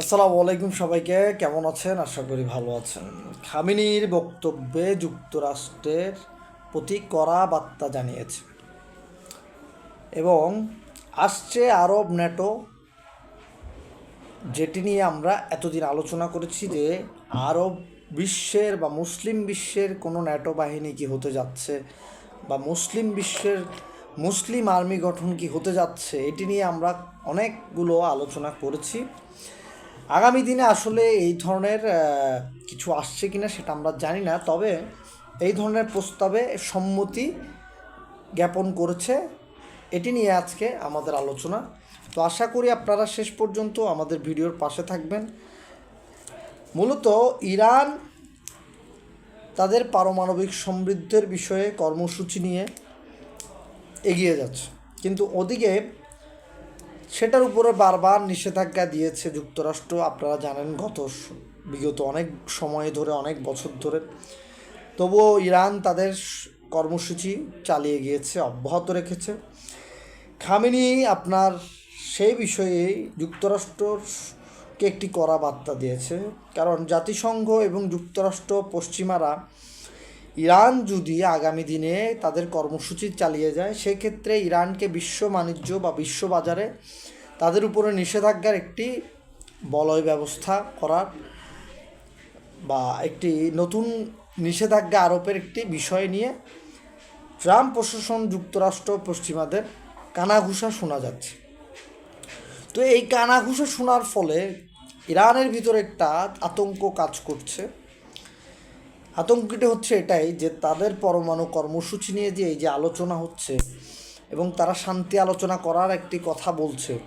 আসসালামু আলাইকুম সবাইকে, কেমন আছেন? আশা করি ভালো আছেন। খামিনির বক্তব্যে যুক্তরাষ্ট্রের প্রতি কড়া বার্তা জানিয়েছে। এবং আসছে আরব ন্যাটো, যেটি নিয়ে আমরা এতদিন আলোচনা করেছি যে আরব বিশ্বের বা মুসলিম বিশ্বের কোনো ন্যাটো বাহিনী কি হতে যাচ্ছে, বা মুসলিম বিশ্বের মুসলিম আর্মি গঠন কি হতে যাচ্ছে, এটি নিয়ে আমরা অনেকগুলো আলোচনা করেছি। আগামী দিনে আসলে এই ধরনের কিছু আসছে কিনা সেটা আমরা জানি না, তবে এই ধরনের প্রস্তাবে সম্মতি জ্ঞাপন করেছে। এটি নিয়ে আজকে আমাদের আলোচনা। তো আশা করি আপনারা শেষ পর্যন্ত আমাদের ভিডিওর পাশে থাকবেন। মূলত ইরান তাদের পারমাণবিক সমৃদ্ধের বিষয়ে কর্মসূচি নিয়ে এগিয়ে যাচ্ছে। কিন্তু ওদিকে সেটার উপরে বারবার নিষেধাজ্ঞা দিয়েছে যুক্তরাষ্ট্র। আপনারা জানেন গত বিগত অনেক সময় ধরে, অনেক বছর ধরে। তবুও ইরান তাদের কর্মসূচি চালিয়ে গিয়েছে, অব্যাহত রেখেছে। খামেনি, আপনার সেই বিষয়ে যুক্তরাষ্ট্রকে একটি কড়া বার্তা দিয়েছে। কারণ জাতিসংঘ এবং যুক্তরাষ্ট্র পশ্চিমারা ইরান যদি আগামী দিনে তাদের কর্মসূচি চালিয়ে যায়, সেক্ষেত্রে ইরানকে বিশ্ব বাণিজ্য বা বিশ্ব বাজারে তাদের উপরে নিষেধাজ্ঞার একটি বলয় ব্যবস্থা করার বা একটি নতুন নিষেধাজ্ঞা আরোপের একটি বিষয় নিয়ে ট্রাম্প প্রশাসন, যুক্তরাষ্ট্র, পশ্চিমাদের কানাঘুষা শোনা যাচ্ছে। তো এই কানাঘুষা শোনার ফলে ইরানের ভিতরে একটা আতঙ্ক কাজ করছে। আতঙ্কটি হচ্ছে এটাই যে তাদের পরমাণু কর্মসূচি নিয়ে যে এই যে আলোচনা হচ্ছে এবং তারা শান্তি আলোচনা করার একটি কথা বলছে।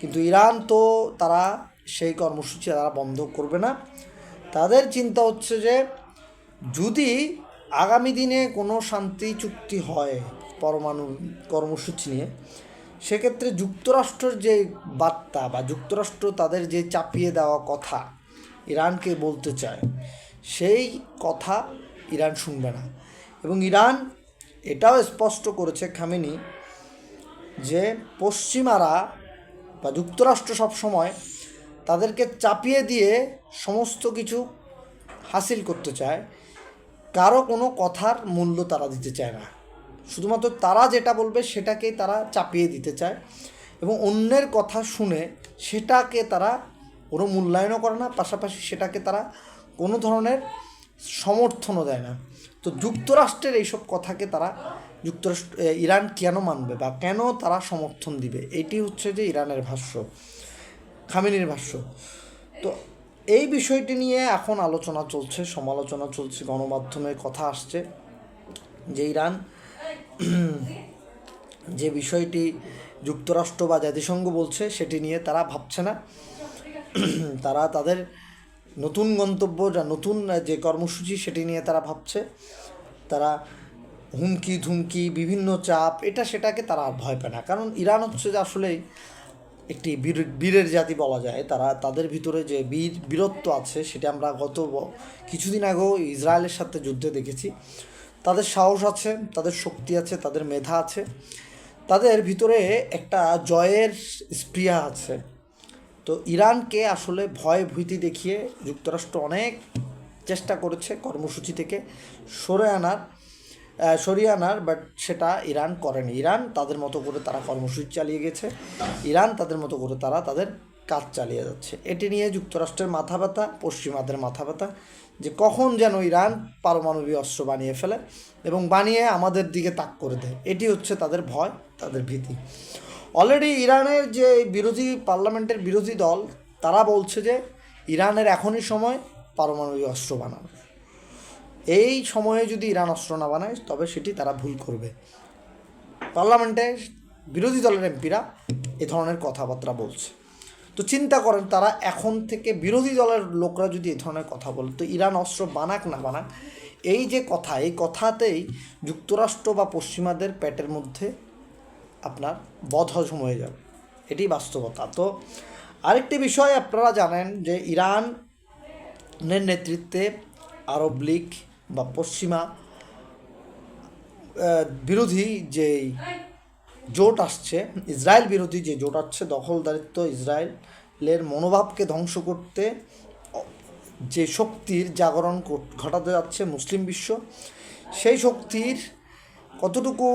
কিন্তু ইরান তো তারা সেই কর্মসূচি তারা বন্ধ করবে না। তাদের চিন্তা হচ্ছে যে যদি আগামী দিনে কোনো শান্তি চুক্তি হয় পরমাণু কর্মসূচি নিয়ে, সেক্ষেত্রে যুক্তরাষ্ট্রের যে বার্তা বা যুক্তরাষ্ট্র তাদের যে চাপিয়ে দেওয়া কথা ইরানকে বলতে চায় সেই কথা ইরান শুনবে না। এবং ইরান এটাও স্পষ্ট করেছে খামেনি যে পশ্চিমারা বা যুক্তরাষ্ট্র সবসময় তাদেরকে চাপিয়ে দিয়ে সমস্ত কিছু হাসিল করতে চায়। কারও কোনো কথার মূল্য তারা দিতে চায় না। শুধুমাত্র তারা যেটা বলবে সেটাকেই তারা চাপিয়ে দিতে চায় এবং অন্যের কথা শুনে সেটাকে তারা কোনো মূল্যায়নও করে না, পাশাপাশি সেটাকে তারা কোনো ধরনের সমর্থনও দেয় না। তো যুক্তরাষ্ট্রের এইসব কথাকে তারা যুক্তরাষ্ট্র ইরান কেন মানবে বা কেন তারা সমর্থন দিবে, এটি হচ্ছে যে ইরানের ভাষ্য, খামেনির ভাষ্য। তো এই বিষয়টি নিয়ে এখন আলোচনা চলছে, সমালোচনা চলছে, গণমাধ্যমে কথা আসছে যে ইরান যে বিষয়টি যুক্তরাষ্ট্র বা জাতিসংঘ বলছে সেটি নিয়ে তারা ভাবছে না। তারা তাদের নতুন গন্তব্য যা নতুন যে কর্মসূচি সেটি নিয়ে তারা ভাবছে। তারা হুমকি, ধুমকি, বিভিন্ন চাপ, এটা সেটাকে তারা ভয় পায় না। কারণ ইরান হচ্ছে যে আসলেই একটি বীর, বীরের জাতি বলা যায়। তারা তাদের ভিতরে যে বীর, বীরত্ব আছে, সেটা আমরা গত কিছুদিন আগেও ইসরায়েলের সাথে যুদ্ধে দেখেছি। তাদের সাহস আছে, তাদের শক্তি আছে, তাদের মেধা আছে। তাদের ভিতরে একটা জয়ের স্পৃহা আছে। তো ইরানকে আসলে ভয় ভীতি দেখিয়ে যুক্তরাষ্ট্র অনেক চেষ্টা করেছে কর্মসূচি থেকে সরে আনার সরিয়ে আনার বাট সেটা ইরান করেনি। ইরান তাদের মতো করে তারা কর্মসূচি চালিয়ে গেছে। ইরান তাদের মতো করে তারা তাদের কাজ চালিয়ে যাচ্ছে। এটি নিয়ে যুক্তরাষ্ট্রের মাথা ব্যথা পশ্চিমাদের মাথা ব্যথা যে কখন যেন ইরান পারমাণবিক অস্ত্র বানিয়ে ফেলে এবং বানিয়ে আমাদের দিকে তাক করে দেয়। এটি হচ্ছে তাদের ভয়, তাদের ভীতি। অলরেডি ইরানের যে বিরোধী পার্লামেন্টের বিরোধী দল, তারা বলছে যে ইরানের এখনই সময় পারমাণবিক অস্ত্র বানানো। এই সময়ে যদি ইরান অস্ত্র না বানায়, তবে সেটি তারা ভুল করবে। পার্লামেন্টে বিরোধী দলের এমপিরা এ ধরনের কথাবার্তা বলছে। তো চিন্তা করেন, তারা এখন থেকে বিরোধী দলের লোকরা যদি এ ধরনের কথা বলে, তো ইরান অস্ত্র বানাক না বানাক, এই যে কথা, এই কথাতেই যুক্তরাষ্ট্র বা পশ্চিমাদের পেটের মধ্যে আপনার বদহজম হয়ে যাবে। এটি বাস্তবতা। তো আরেকটি বিষয় আপনারা জানেন যে ইরানের নেতৃত্বে আরব লীগ বা পশ্চিমা বিরোধী যেই জোট আসছে, ইসরায়েল বিরোধী যে জোট আসছে, দখলদারিত্ব ইসরায়েলের মনোভাবকে ধ্বংস করতে যে শক্তির জাগরণ ঘটাতে যাচ্ছে মুসলিম বিশ্ব, সেই শক্তির কতটুকু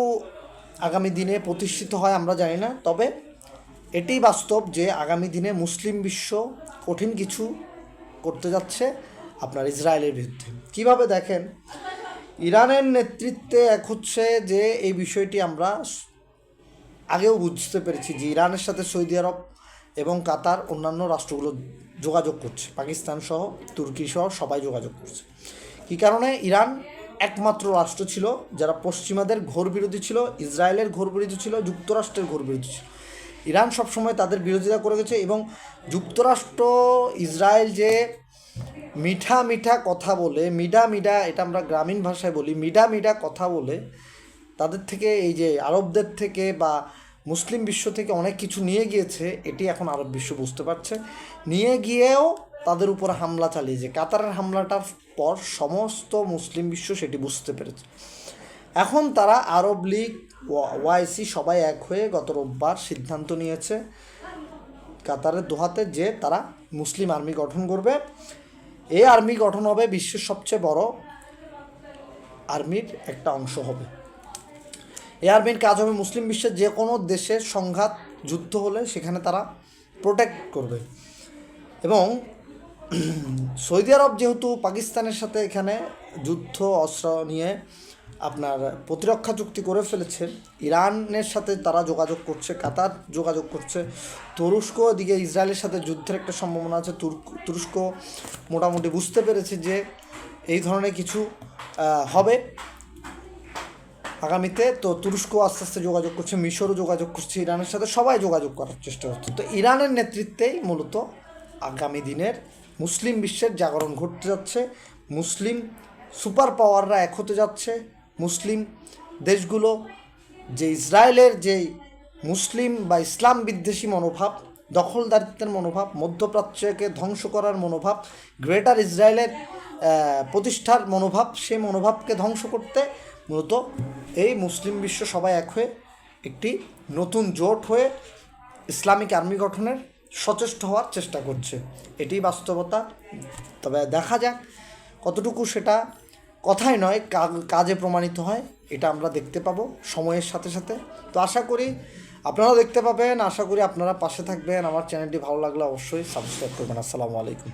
আগামী দিনে প্রতিষ্ঠিত হয় আমরা জানি না, তবে এটাই বাস্তব যে আগামী দিনে মুসলিম বিশ্ব কঠিন কিছু করতে যাচ্ছে আপনার ইসরায়েলের বিরুদ্ধে। কীভাবে দেখেন? ইরানের নেতৃত্বে এক হচ্ছে যে এই বিষয়টি আমরা আগেও বুঝতে পেরেছি যে ইরানের সাথে সৌদি আরব এবং কাতার অন্যান্য রাষ্ট্রগুলো যোগাযোগ করছে। পাকিস্তান সহ তুর্কি সহ সবাই যোগাযোগ করছে। কী কারণে? ইরান একমাত্র রাষ্ট্র ছিল যারা পশ্চিমাদের ঘোর বিরোধী ছিল, ইসরায়েলের ঘোর বিরোধী ছিল, যুক্তরাষ্ট্রের ঘোর বিরোধী ছিল। ইরান সবসময় তাদের বিরোধিতা করে গেছে এবং যুক্তরাষ্ট্র, ইসরায়েল যে মিঠা মিঠা কথা বলে, মিডা মিডা এটা আমরা গ্রামীণ ভাষায় বলি, মিডা মিডা কথা বলে, তাদের থেকে এই যে আরবদের থেকে বা মুসলিম বিশ্ব থেকে অনেক কিছু নিয়ে গিয়েছে, এটি এখন আরব বিশ্ব বুঝতে পারছে। নিয়ে গিয়েও তাদের উপর হামলা চালিয়েছে। কাতারের হামলাটার পর সমস্ত মুসলিম বিশ্ব সেটি বুঝতে পেরেছে। এখন তারা আরব লীগ, ওয়াইসি সবাই এক হয়ে গত রোববার সিদ্ধান্ত নিয়েছে কাতারের দোহাতে যে তারা মুসলিম আর্মি গঠন করবে। এই আর্মি গঠন হবে বিশ্বের সবচেয়ে বড় আর্মির একটা অংশ হবে। এই আর্মির কাজ হবে মুসলিম বিশ্বের যে কোনো দেশের সংঘাত, যুদ্ধ হলে সেখানে তারা প্রোটেক্ট করবে। এবং সৌদি আরব যেহেতু পাকিস্তানের সাথে এখানে যুদ্ধ, অস্ত্র নিয়ে আপনার প্রতিরক্ষা চুক্তি করে ফেলেছে, ইরানের সাথে তারা যোগাযোগ করছে, কাতার যোগাযোগ করছে, তুরস্ক এদিকে ইসরায়েলের সাথে যুদ্ধের একটা সম্ভাবনা আছে তুরস্ক মোটামুটি বুঝতে পেরেছে যে এই ধরনের কিছু হবে। আগামীতে তো তুরস্ক আস্তে আস্তে যোগাযোগ করছে, মিশরও যোগাযোগ করছে, ইরানের সাথে সবাই যোগাযোগ করার চেষ্টা করছে। তো ইরানের নেতৃত্বেই মূলত আগামী দিনের মুসলিম বিশ্বের জাগরণ ঘটতে যাচ্ছে, মুসলিম সুপার পাওয়াররা এক হতে যাচ্ছে, মুসলিম দেশগুলো, যে ইসরায়েলের যে মুসলিম বা ইসলাম বিদ্বেষী মনোভাব, দখলদারিত্বের মনোভাব, মধ্যপ্রাচ্যকে ধ্বংস করার মনোভাব, গ্রেটার ইসরায়েলের প্রতিষ্ঠার মনোভাব, সেই মনোভাবকে ধ্বংস করতে মূলত এই মুসলিম বিশ্ব সবাই এক হয়ে একটি নতুন জোট হয়ে ইসলামিক আর্মি গঠনের সচেষ্ট হওয়ার চেষ্টা করছে। এটি বাস্তবতা। তবে দেখা যাক কতটুকু সেটা কথাই নয় কাজে প্রমাণিত হয়, এটা আমরা দেখতে পাবো সময়ের সাথে সাথে। তো আশা করি আপনারা দেখতে পাবেন। আশা করি আপনারা পাশে থাকবেন। আমার চ্যানেলটি ভালো লাগলে অবশ্যই সাবস্ক্রাইব করবেন। আসসালামু আলাইকুম।